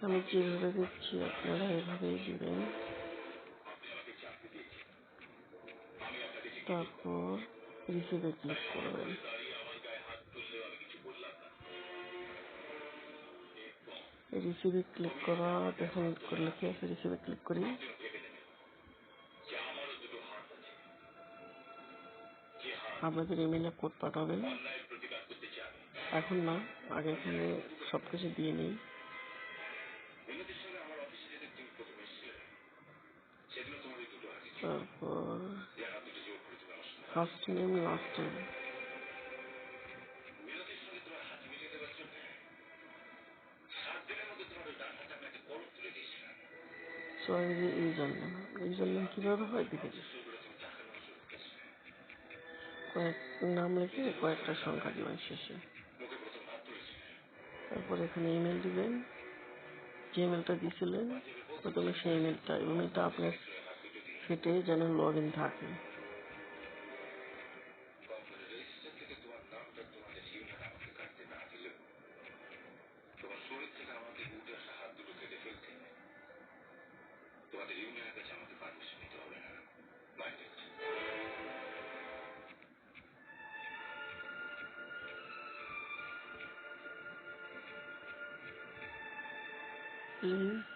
যেভাবে দিচ্ছি আপনারা এভাবেই দিবেন। তারপর রিসিভে ক্লিক করবেন। রিসিভে ক্লিক করা, দেখুন কি আছে রিসিভে ক্লিক করি। আপনাদের ইমেলে কোড পাঠাবেন। এখন না, আগে এখানে সবকিছু দিয়ে নিই। তারপর ফার্স্ট নেম লাস্ট নেম হয় কয়েক নাম লিখে কয়েকটা সংখ্যা শেষে তারপর এখানে যে দিয়েছিলেন প্রথমে সেই আপনার সেটে যেন লগ ইন থাকে। প্লিজ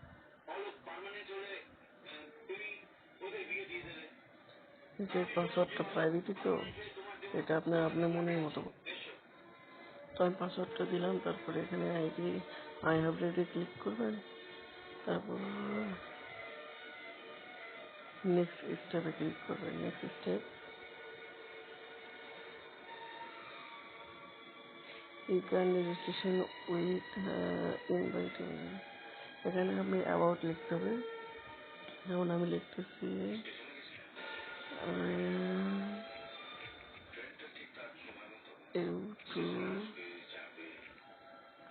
যে পাসওয়ার্ডটা প্রাইভেটই তো, এটা আপনার আপনার মনের মতো। তো আমি পাসওয়ার্ডটা দিলাম, তারপরে এখানে আইডি আই রেডি ক্লিক করবেন। তারপর নেক্সট স্টেপে ক্লিক করবেন next step you registration with invite এখানে আপনি অ্যাবাউট লিখতে হবে। যেমন আমি লিখতেছি YouTube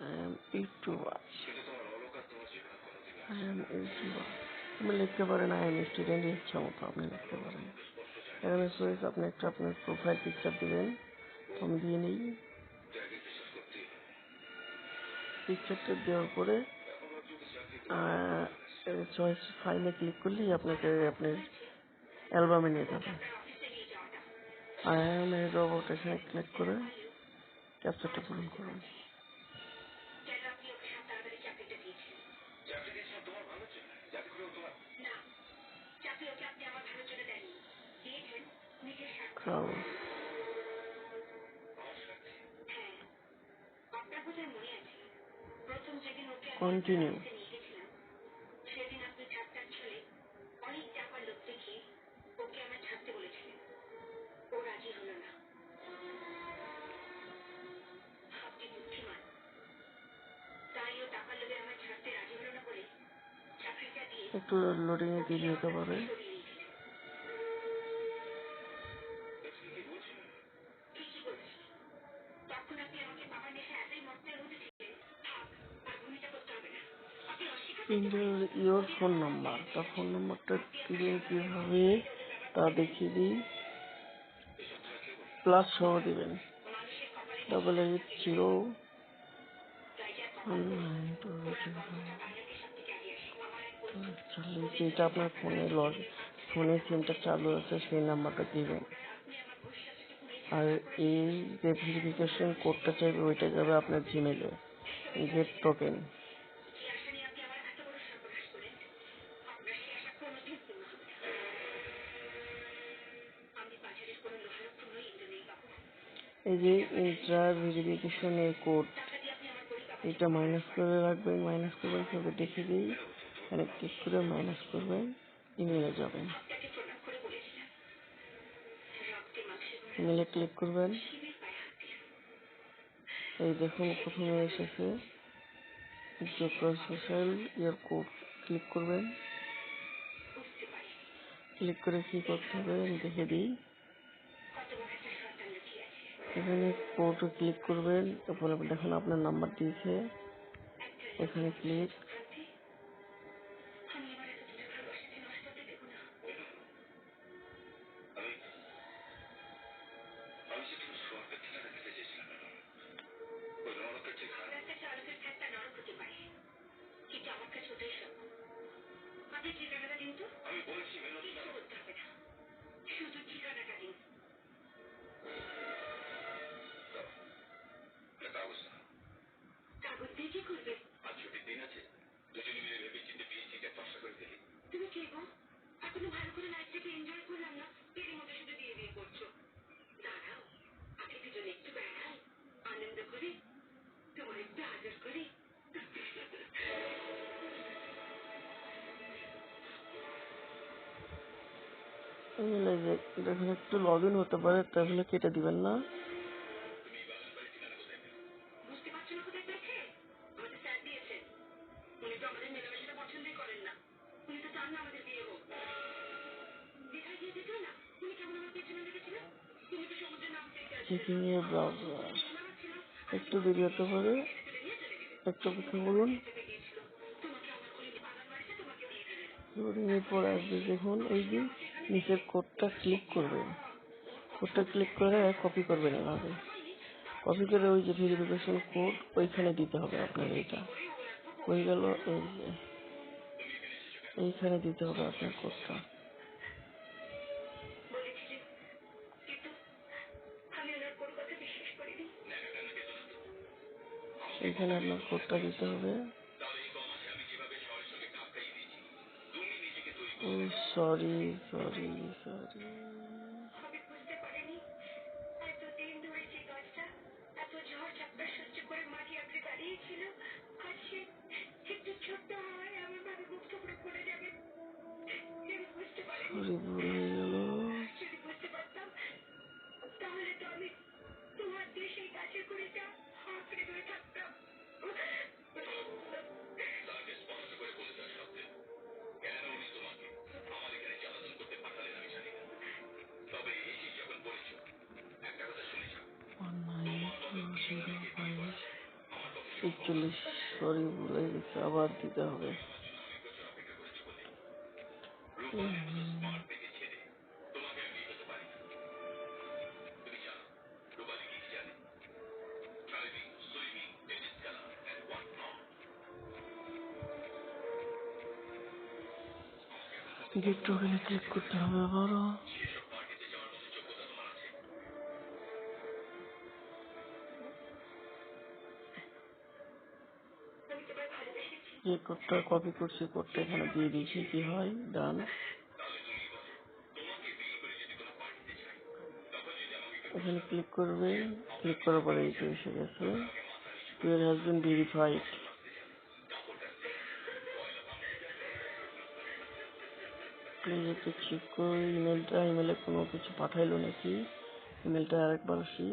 I am YouTuber I am YouTuber আপনি লিখতে পারেন আই এম স্টুডেন্ট ইচ্ছা মতো আপনি লিখতে পারেন এখানে চয়েস আপনি একটা আপনার প্রোফাইল পিকচার দিবেন আমি দিয়ে নিই পিকচারটা দেওয়ার পরে চয়েস ফাইলে ক্লিক করলেই আপনাকে আপনার অ্যালবামে নিয়ে যাবে। আই এম এ রোবট এখানে ক্লিক করে ক্যাপচারটা পূরণ করুন। Crown. আপনি অস্বীকার ইন্টার ইয়োর ফোন নাম্বার তা ফোন নাম্বারটা দিবেন কীভাবে তা দেখিয়ে দিই। প্লাস সহ দিবেন। ডাবল এইট জিরো যেটা আপনার ফোনে লগ ফোনে সিমটা চালু আছে, সেই নাম্বারটা দিবেন। আর এই যে ভেরিফিকেশন কোডটা চাইবে, ওইটা যাবে আপনার জিমেলে গেট টোকেন এই যে ইন্টার ভেরিফিকেশনের কোড এটা মাইনাস করে রাখবেন মাইনাস করবেন সবে দেখে দিই। এখানে ক্লিক করে মাইনাস করবেন ইমেলে যাবেন। ইমেলে ক্লিক করবেন। এই দেখুন, প্রথমে এসেছে সোশ্যাল ইয়ার কোড ক্লিক করবেন। ক্লিক করে কি করতে হবে? আমি দেখে দিই। এখানে কোডে ক্লিক করবেন। তারপরে দেখুন, আপনার নাম্বার দিয়েছে। এখানে ক্লিক আমার কাছে ওটাই সব আপনি ঠিকানাটা দিন তো আমি বলেছি মেনন কিছু করতে হবে না। শুধু ঠিকানাটা দিন দেখুন একটু লগ ইন হতে পারে, তাহলে কেটে দিবেন না। চেকিং এ ব্রাউজার একটু দেরি হতে পারে। একটু অপেক্ষা করুন। লোডিং এর আসবে, দেখুন। এই যে নিচের কোডটা ক্লিক করবেন। কোডটা ক্লিক করে কপি করবেন এভাবে। কপি করে ওই যে ভেরিফিকেশন কোড ওইখানে দিতে হবে আপনার এটা। হয়ে গেল এই যে। এইখানে দিতে হবে আপনার কোডটা এইখানে আপনার কোডটা দিতে হবে। সরি সরি সরি সরি বুঝতে একচল্লিশ সরি ভুলে গেছে আবার দিতে হবে। স্মার্ট থেকে ছেড়ে তোমাকে আমি হতে যে কোডটা কপি করছি কোডটা এখানে দিয়ে দিয়েছি, কি হয়? ডান। এখানে ক্লিক করবেন ক্লিক করার পরে এই এসে গেছে। Your has been verified please একটু চেক করো। ইমেলটা ইমেলে কোনো কিছু পাঠাইলো নাকি? ইমেলটা আরেকবার আসি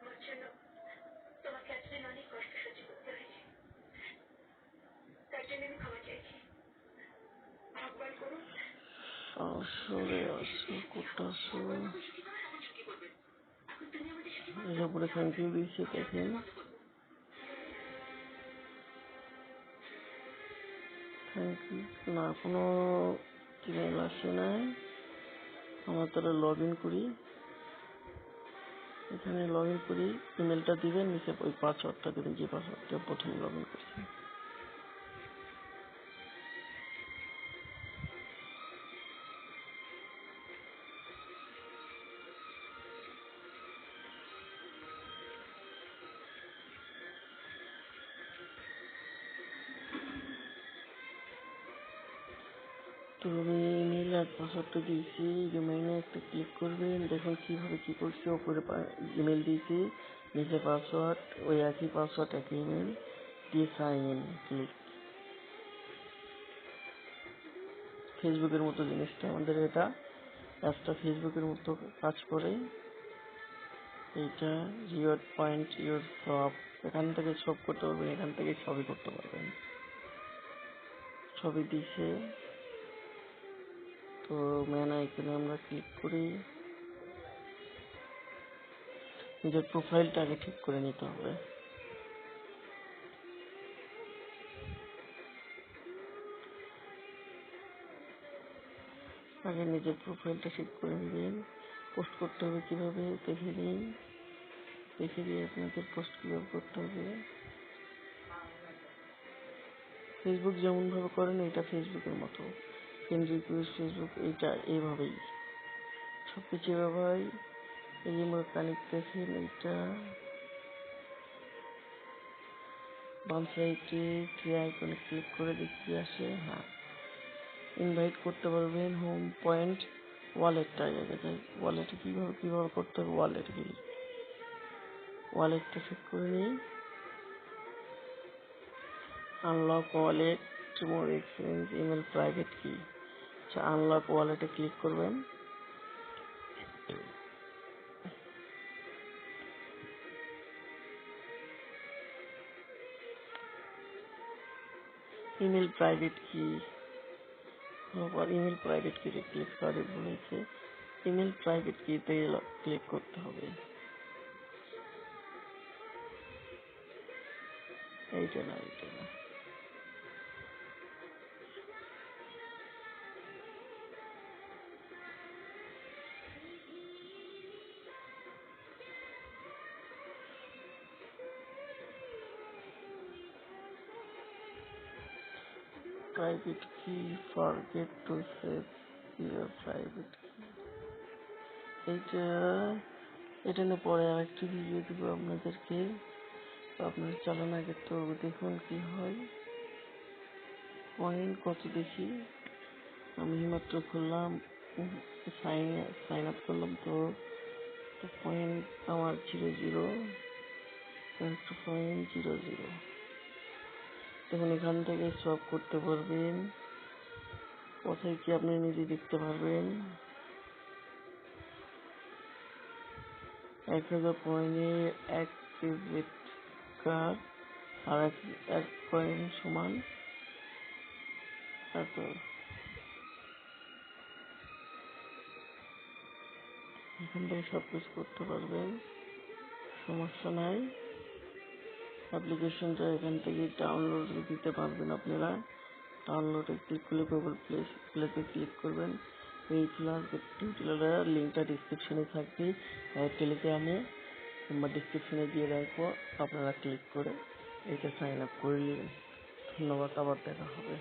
আমার জন্য তোমাকে এতদিন অনেক কষ্ট সহ্য করতে হয়েছে তার জন্য আমি ক্ষমা চাইছি ভগবান করুন আসলে আসো কোডটা আসো সুখী করে তখন সুখী করবেন এখন তুমি আমাদের সুখী করো এর থ্যাংক ইউ থ্যাংক ইউ না, কোনো ইমেল আসে নাই। আমরা তাহলে লগ ইন করি। এখানে লগ ইন করি ইমেলটা দিবেন, নিচে ওই পাসওয়ার্ডটা দেবেন, যে পাসওয়ার্ডটা প্রথমে লগ ইন করছেন তো আমি ইমেল আর পাসওয়ার্ডটা দিয়েছি রিমাইনে একটা ক্লিক করবেন দেখুন কীভাবে কী করছি, ওপরে ইমেল দিয়েছি নিচে পাসওয়ার্ড ওই একই পাসওয়ার্ড একই ইমেল দিয়ে সাইন ইন ক্লিক ফেসবুকের মতো জিনিসটা আমাদের এটা, অ্যাপটা ফেসবুকের মতো কাজ করে। এইটা রিওয়ার্ড পয়েন্ট ইউর সব এখান থেকে সব করতে পারবেন, এখান থেকে সবই করতে পারবেন। ছবি দিছে। তো ম্যান আইকনে আমরা ক্লিক করি। নিজের প্রোফাইলটা আগে ঠিক করে নিতে হবে। আগে নিজের প্রোফাইলটা ঠিক করে নেবেন। পোস্ট করতে হবে কীভাবে দেখে নিন। দেখে দিয়ে আপনাদের পোস্ট কীভাবে করতে হবে। ফেসবুক যেমন ভাবে করেন, এটা ফেসবুকের মতো। রিকোয়েস্ট ফেসবুক, এইটা এইভাবেই। সব কিছু এভাবেই যে মেকানিক দেখেন, এইটা। বাম সাইডে থ্রি আইকনে ক্লিক করে দেখি আসে? হ্যাঁ। ইনভাইট করতে পারবেন হোম পয়েন্ট ওয়ালেটটা আগে ওয়ালেটে কীভাবে কীভাবে করতে হবে ওয়ালেট গিয়ে ওয়ালেটটা ঠিক করে নিই unlock wallet more exchange email private key আচ্ছা আনলক ওয়ালেটে ক্লিক করবেন। Email private key email private কিতে ক্লিক করে বলেছে। ইমেল প্রাইভেট কিতে ক্লিক করতে হবে। এইটা না এইটা না। Private key, forget to save your private key. এইটা, এটা নিয়ে পরে আরেকটি ভিডিও দিব আপনাদেরকে। আপনারা চালান আগে তো দেখুন কি হয়। পয়েন্ট কত দেখি? আমি মাত্র খুললাম সাইন সাইন আপ করলাম তো পয়েন্ট আমার জিরো জিরো একটা পয়েন্ট জিরো জিরো দেখুন এখান থেকে সব করতে পারবেন। কোথায় কি আপনি নিজে দেখতে পারবেন। এক হাজার পয়েন্টে এক ক্রেডিট কার্ড আর এক এক পয়েন্ট সমান এত। এখান থেকে সব কিছু করতে পারবেন। সমস্যা নাই। অ্যাপ্লিকেশনটা এখান থেকে ডাউনলোড দিতে পারবেন আপনারা। ডাউনলোডে ক্লিক করলে গুগল প্লে প্লেতে ক্লিক করবেন। এই টিউটোরিয়ালের লিঙ্কটা ডিসক্রিপশনে থাকবে। টেলিগ্রামে কিংবা ডিসক্রিপশনে দিয়ে রাখব। আপনারা ক্লিক করে এটা সাইন আপ করে নেবেন ধন্যবাদ, আবার দেখা হবে।